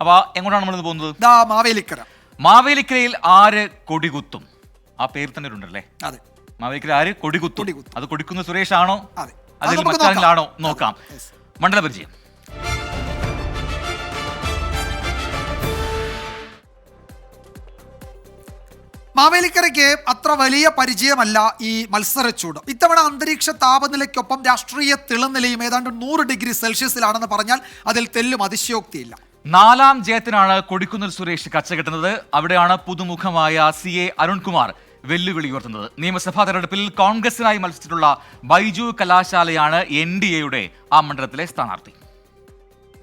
അപ്പൊ എങ്ങോട്ടാണ് നമ്മൾ പോകുന്നത്? ദാ മാവേലിക്കര. മാവേലിക്കരയിൽ ആര് കൊടികുത്തും? ആ പേര് തന്നെ ഉണ്ടല്ലേ അതെ. മാവേലിക്കര ആര് കൊടികുത്തും? കൊടികുത്തും. അത് കൊടിക്കുന്ന സുരേഷ് ആണോ അതെ. അത് അതിൽ നമുക്ക് മറ്റാരെങ്കിലാണോ നോക്കാം. നോക്കാം. Yes. മണ്ഡല പരിചയം മാവേലിക്കരയ്ക്ക് അത്ര വലിയ പരിചയമല്ല ഈ മത്സരച്ചൂട്. ഇത്തവണ അന്തരീക്ഷ താപനിലയ്ക്കൊപ്പം രാഷ്ട്രീയ തിളനിലയും ഏതാണ്ട് നൂറ് ഡിഗ്രി സെൽഷ്യസിലാണെന്ന് പറഞ്ഞാൽ അതിൽ തെല്ലും അതിശയോക്തിയില്ല. നാലാം ജയത്തിനാണ് കൊടിക്കുന്നിൽ സുരേഷ് കച്ച കെട്ടുന്നത് അവിടെയാണ് പുതുമുഖമായ സി എ അരുൺകുമാർ വെല്ലുവിളി ഉയർത്തുന്നത്. നിയമസഭാ തെരഞ്ഞെടുപ്പിൽ കോൺഗ്രസിനായി മത്സരിച്ചിട്ടുള്ള ബൈജു കലാശാലയാണ് എൻ ഡി എയുടെ ആ മണ്ഡലത്തിലെ സ്ഥാനാർത്ഥി.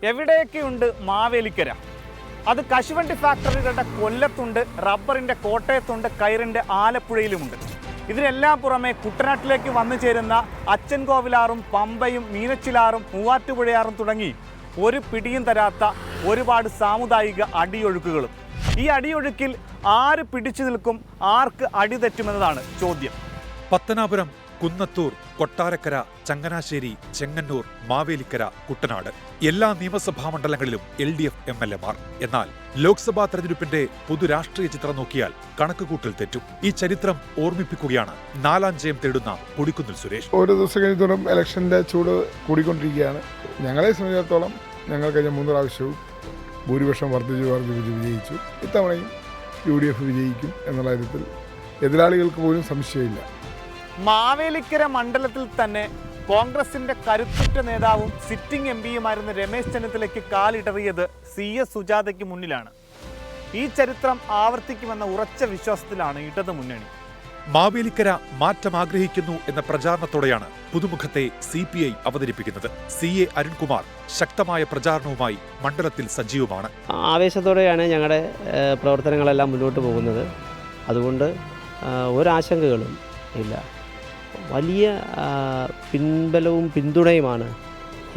എവിടെയൊക്കെയുണ്ട് മാവേലിക്കര? അത് കശുവണ്ടി ഫാക്ടറികളുടെ കൊല്ലത്തുണ്ട് റബ്ബറിന്റെ കോട്ടയത്തുണ്ട് കയറിന്റെ ആലപ്പുഴയിലുമുണ്ട്. ഇതിനെല്ലാം പുറമെ കുട്ടനാട്ടിലേക്ക് വന്നു ചേരുന്ന അച്ചൻകോവിലാറും പമ്പയും മീനച്ചിലാറും മൂവാറ്റുപുഴയാറും തുടങ്ങി ഒരു പിടിയും തരാത്ത ഒരുപാട് സാമുദായിക അടിയൊഴുക്കുകളും. ഈ അടിയൊഴുക്കിൽ ആര് പിടിച്ചു നിൽക്കും? ആർക്ക് അടി തെറ്റുമെന്നതാണ് ചോദ്യം. പത്തനാപുരം കുന്നത്തൂർ കൊട്ടാരക്കര ചങ്ങനാശ്ശേരി ചെങ്ങന്നൂർ മാവേലിക്കര കുട്ടനാട്. എല്ലാ നിയമസഭാ മണ്ഡലങ്ങളിലും L D F M L എമാർ എന്നാൽ ലോക്സഭാ തെരഞ്ഞെടുപ്പിന്റെ പൊതുരാഷ്ട്രീയ ചിത്രം നോക്കിയാൽ കണക്കുകൂട്ടൽ തെറ്റും. ഈ ചരിത്രം ഓർമ്മിപ്പിക്കുകയാണ് നാലാം ജയം തേടുന്ന കൊടിക്കുന്നിൽ സുരേഷ്. ഓരോ ദിവസം കഴിയുന്നതോറും ഇലക്ഷന്റെ ചൂട് കൂടിക്കൊണ്ടിരിക്കുകയാണ്. ഞങ്ങളെ സംബന്ധിച്ചിടത്തോളം ഞങ്ങൾ കഴിഞ്ഞ മൂന്ന് പ്രാവശ്യവും ഭൂരിപക്ഷം വർദ്ധിച്ചു വർദ്ധിപ്പിച്ച് വിജയിച്ചു. ഇത്തവണയും യു ഡി എഫ് വിജയിക്കും എന്നുള്ള കാര്യത്തിൽ എതിരാളികൾക്ക് പോലും സംശയമില്ല. മാവേലിക്കര മണ്ഡലത്തിൽ തന്നെ കോൺഗ്രസിന്റെ കരുത്തുറ്റ നേതാവും സിറ്റിംഗ് എം പിയുമായിരുന്ന രമേശ് ചെന്നിത്തലയ്ക്ക് കാലിടറിയത് സി എസ് സുജാതയ്ക്ക് മുന്നിലാണ്. ഈ ചരിത്രം ആവർത്തിക്കുമെന്ന ഉറച്ച വിശ്വാസത്തിലാണ് ഇടതു മുന്നണി. മാവേലിക്കര മാറ്റം ആഗ്രഹിക്കുന്നു എന്ന പ്രചാരണത്തോടെയാണ് പുതുമുഖത്തെ സി പി ഐ അവതരിപ്പിക്കുന്നത്. സി എ അരുൺകുമാർ ശക്തമായ പ്രചാരണവുമായി മണ്ഡലത്തിൽ സജീവമാണ്. ആവേശത്തോടെയാണ് ഞങ്ങളുടെ പ്രവർത്തനങ്ങളെല്ലാം മുന്നോട്ട് പോകുന്നത്. അതുകൊണ്ട് ഒരാശങ്കകളും ഇല്ല. വലിയ പിൻബലവും പിന്തുണയുമാണ്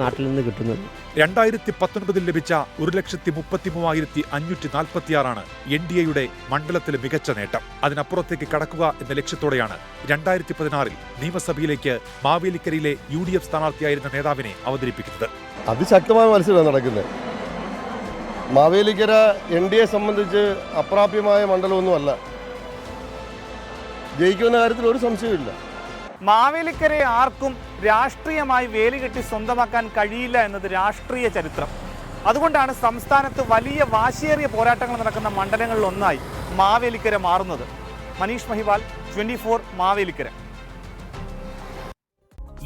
നാട്ടിൽ നിന്ന് കിട്ടുന്നത്. രണ്ടായിരത്തി പത്തൊൻപതിൽ ലഭിച്ച ഒരു ലക്ഷത്തി മുപ്പത്തി മൂവായിരത്തി അഞ്ഞൂറ്റി നാൽപ്പത്തിയാറാണ് എൻ ഡി എയുടെ മണ്ഡലത്തിലെ മികച്ച നേട്ടം. അതിനപ്പുറത്തേക്ക് കടക്കുക എന്ന ലക്ഷ്യത്തോടെയാണ് രണ്ടായിരത്തി പതിനാറിൽ നിയമസഭയിലേക്ക് മാവേലിക്കരയിലെ യു ഡി എഫ് സ്ഥാനാർത്ഥിയായിരുന്ന നേതാവിനെ അവതരിപ്പിക്കുന്നത്. അതിശക്തമായ മത്സരമാണ് നടക്കുന്നത്. മാവേലിക്കര എൻ ഡി എ സംബന്ധിച്ച് അപ്രാപ്യമായ മണ്ഡലമൊന്നുമല്ല. ജയിക്കുമെന്ന കാര്യത്തിൽ ഒരു സംശയമില്ല മാവേലിക്കരയെ ആർക്കും രാഷ്ട്രീയമായി വേലികെട്ടി സ്വന്തമാക്കാൻ കഴിയില്ല എന്നത് രാഷ്ട്രീയ ചരിത്രം. അതുകൊണ്ടാണ് സംസ്ഥാനത്ത് വലിയ വാശിയേറിയ പോരാട്ടങ്ങൾ നടക്കുന്ന മണ്ഡലങ്ങളിലൊന്നായി മാവേലിക്കര മാറുന്നത്. Manish Mahival twenty four Mavelikkara.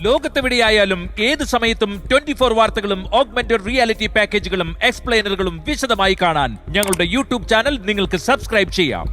ലോകത്തെവിടെയായാലും ഏത് സമയത്തും ട്വന്റി ഫോർ വാർത്തകളും ഓഗ്മെന്റഡ് റിയാലിറ്റി പാക്കേജുകളും എക്സ്പ്ലെയിനറുകളും വിശദമായി കാണാൻ ഞങ്ങളുടെ യൂട്യൂബ് ചാനൽ നിങ്ങൾക്ക് സബ്സ്ക്രൈബ് ചെയ്യാം.